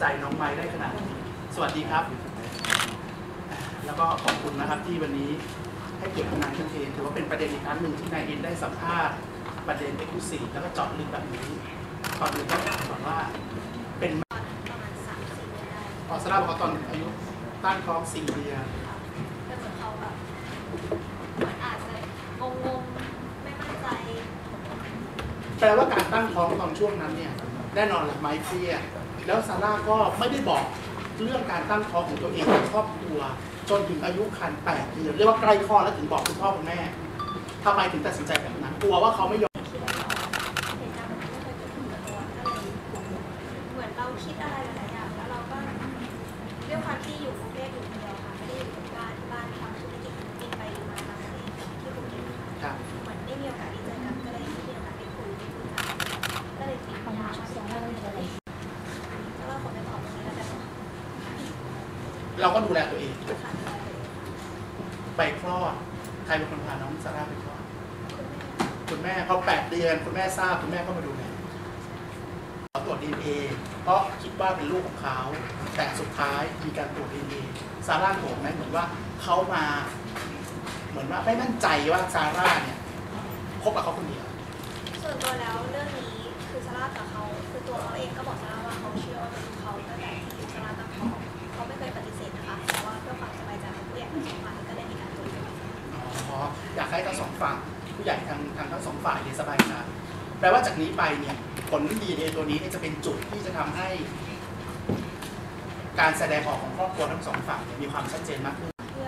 ใจน้องไม้ได้ขนาดนี้สวัสดีครับ แล้วก็ขอบคุณนะครับที่วันนี้ให้เกียรติทำงานคุณเอนถือว่าเป็นประเด็นอีกครั้งหนึ่งที่นายเอ็นได้สัมภาษณ์ประเด็นเอ็กซ์คลูซีฟแล้วก็เจาะลึกแบบนี้ก่อนอื่นต้องถามก่อนว่าเป็นประมาณสามสี่เดือนได้ออสตราบอกว่าตอนอายุตั้งท้องสี่เดือนแต่เหมือนเขาแบบเหมือนอาจจะงงๆไม่มั่นใจ แปลว่าการตั้งท้องตอนช่วงนั้นเนี่ยแน่นอนแหละไม้เครียด แล้วซาร่าก็ไม่ได้บอกเรื่องการตั้งท้องของตัวเองกับครอบครัว จนถึงอายุครรภ์แปดเดือนเรียกว่าใกล้คลอดแล้วถึงบอกคุณพ่อคุณแม่ทำไมถึงตัดสินใจแบบนั้นกลัวว่าเขาไม่ยอม เราก็ดูแลตัวเอง ไปคลอด ใครเป็นคนพาน้องซาร่าไปคลอด คุณแม่พอแปดเดือน คุณแม่ทราบ คุณแม่ก็มาดูแลขอตรวจดีเอเพราะคิดว่าเป็นลูกของเขา แต่สุดท้ายมีการตรวจดีเอซาร่าโกรธไหมเหมือนว่าเขามา เหมือนว่าไม่มั่นใจว่าซาร่าเนี่ยคบกับเขาคนเดียว ส่วนตัวแล้วเรื่องนี้คือซาร่ากับเขาคือตัวเขาเองก็บอกซาร่าว่าเขาเชื่อว่าเป็นเขาตั้งแต่ที่ซาร่าตั้งท้อง ใหญ่ทางทางทั้งสองฝ่ายเนี่ยสบายใจแปลว่าจากนี้ไปเนี่ยผลดีเอตัวนี้เนี่ยจะเป็นจุดที่จะทำให้ การแสดงออกของครอบครัวทั้งสองฝ่ายเนี่ยมีความชัดเจนมากขึ้นเพื่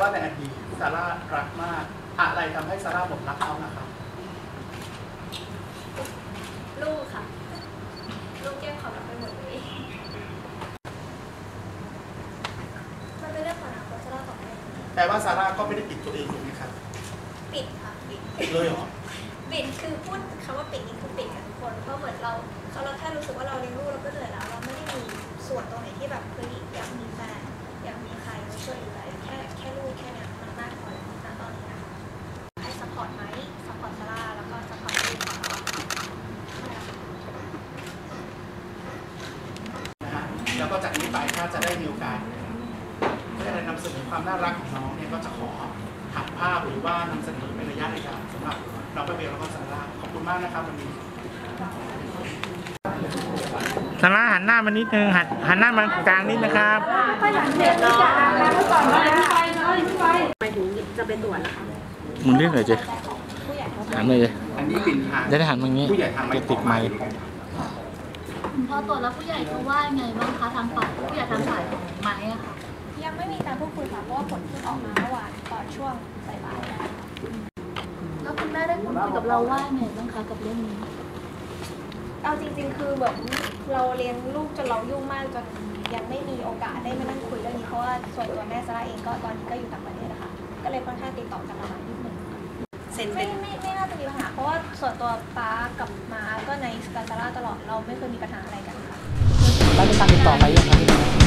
ว่าในอดีตซาร่ารักมาก อะไรทำให้ซาร่าบอกรักเขานะครับ ลูกค่ะ ลูกแก้ความรักไปหมดเลยมันเป็นเรื่องของอนาคตซาร่าตอบไม่ได้ แปลว่าซาร่าก็ไม่ได้ปิดตัวเองถูกไหมครับปิดค่ะปิดปิดเลยเหรอปิดคือพูดคำว่าปิดนี่คือปิดกับทุกคน เพราะเหมือนเราเขาเราแค่รู้สึกว่าเราเลี้ยงลูกเราก็เหนื่อยแล้ว เราไม่ได้มีส่วนตรงไหนที่แบบเฮ้ยอยากมีแฟนอยากมีใครมาช่วยดูแลแค่แค่ลูกแค่เนี้ยมันมากพอแล้วนะตอนนี้นะคะให้ซัพพอร์ตไหมซัพพอร์ตซาร่าแล้วก็ซัพพอร์ตลูกของเราอะค่ะใช่ค่ะนะฮะแล้วก็จากนี้ไปถ้าจะได้มีโอกาสได้นำ เสนอความน่ารักของน้องเนี่ยก็จะขอถ่ายภาพหรือว่านำเสนอเป็นระยะระยะสำหรับน้องเบลแล้วก็ซาร่าขอบคุณมากนะครับวันนี้สาระหันหน้ามานิดนึงหันหันหน้ามากลางนิดนะครับไปถึงจะไปตรวจนะคะมึงเรียกหน่อยเจ๊ผู้ใหญ่เขาหันเลยเจ๊อันนี้เป็นทางจะได้หันมาอย่างนี้ผู้ใหญ่ทางจะติดไมค์พอตรวจแล้วผู้ใหญ่เขาว่าไงบ้างคะทางฝ่ายผู้ใหญ่ทางฝ่ายของไม้อะค่ะ ยังไม่มีการพูดคุยค่ะเพราะว่าผลเพิ่งออกมาเมื่อวานตอนช่วงบ่ายๆนะคะแล้วคุณแม่ได้พูดคุยกับเราว่าไงบ้างคะกับเรื่องนี้เอาจริง ๆ คือเหมือนเราเลี้ยงลูกจนเรายุ่งมากจนยังไม่มีโอกาสได้มานั่งคุยเรื่องนี้เพราะว่าส่วนตัวแม่ซาร่าเองก็ตอนนี้ก็อยู่ต่างประเทศนะคะก็เลยค่อนข้างติดต่อกันลำบากนิดนึงเซ็นไม่เป็นไม่ไม่น่าจะมีปัญหา เพราะว่าส่วนตัวป้ากับม้าก็ในสกาซาร่าตลอดเราไม่เคยมีปัญหาอะไรกันค่ะ แล้วมีการติดต่อไปยังครับพี่น้อง